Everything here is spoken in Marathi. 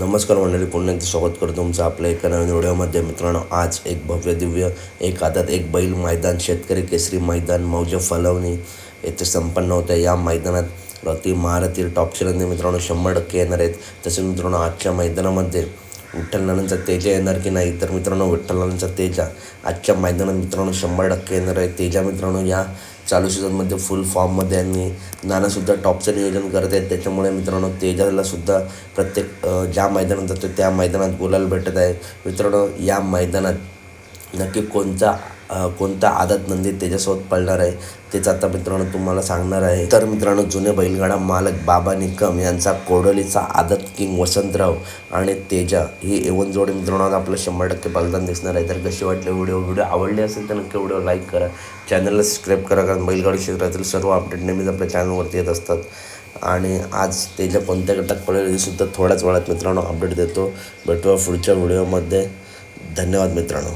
नमस्कार मंडळी पुन्हा एकदा स्वागत करतो तुमचं आपल्या एका नवीन व्हिडिओमध्ये. मित्रांनो आज एक भव्य दिव्य एक हातात एक बैल मैदान शेतकरी केसरी मैदान मौज फलवणी येथे संपन्न होतं या मैदानात रती महारथी टॉप चिरंजी मित्रांनो शंभर टक्के येणार आहेत. तसेच मित्रांनो आजच्या मैदानामध्ये विठ्ठलनानांचा तेजा येणार की नाही? तर मित्रांनो विठ्ठलनानांचा तेजा आजच्या मैदानात मित्रांनो शंभर टक्के येणार आहे. तेजा मित्रांनो या चालू सीझनमध्ये फुल फॉर्ममध्ये आणि नानासुद्धा टॉपचं नियोजन करत आहेत. त्याच्यामुळे मित्रांनो तेजालासुद्धा प्रत्येक ज्या मैदानात जातो त्या मैदानात बोलायला भेटत आहे. मित्रांनो या मैदानात नक्की कोणता कोणता आदत नंदी त्याच्यासोबत पळणार आहे तेच आता मित्रांनो तुम्हाला सांगणार आहे. तर मित्रांनो जुने बैलगाडा मालक बाबा निकम यांचा कोडोलीचा आदत किंग वसंतराव आणि तेजा ही एवन जोडी मित्रांनो आज आपलं शंभर टक्के पालताना दिसणार आहे. तर कशी वाटले व्हिडिओ? व्हिडिओ आवडले असेल तर नक्की व्हिडिओ लाईक करा. चॅनलला सबस्क्राईब करा कारण बैलगाडी क्षेत्रातील सर्व अपडेट नेहमीच आपल्या चॅनलवरती येत असतात. आणि आज त्याच्या कोणत्या गटात पडेल सुद्धा थोड्याच वेळात मित्रांनो अपडेट देतो. भेटूया पुढच्या व्हिडिओमध्ये. धन्यवाद मित्रांनो.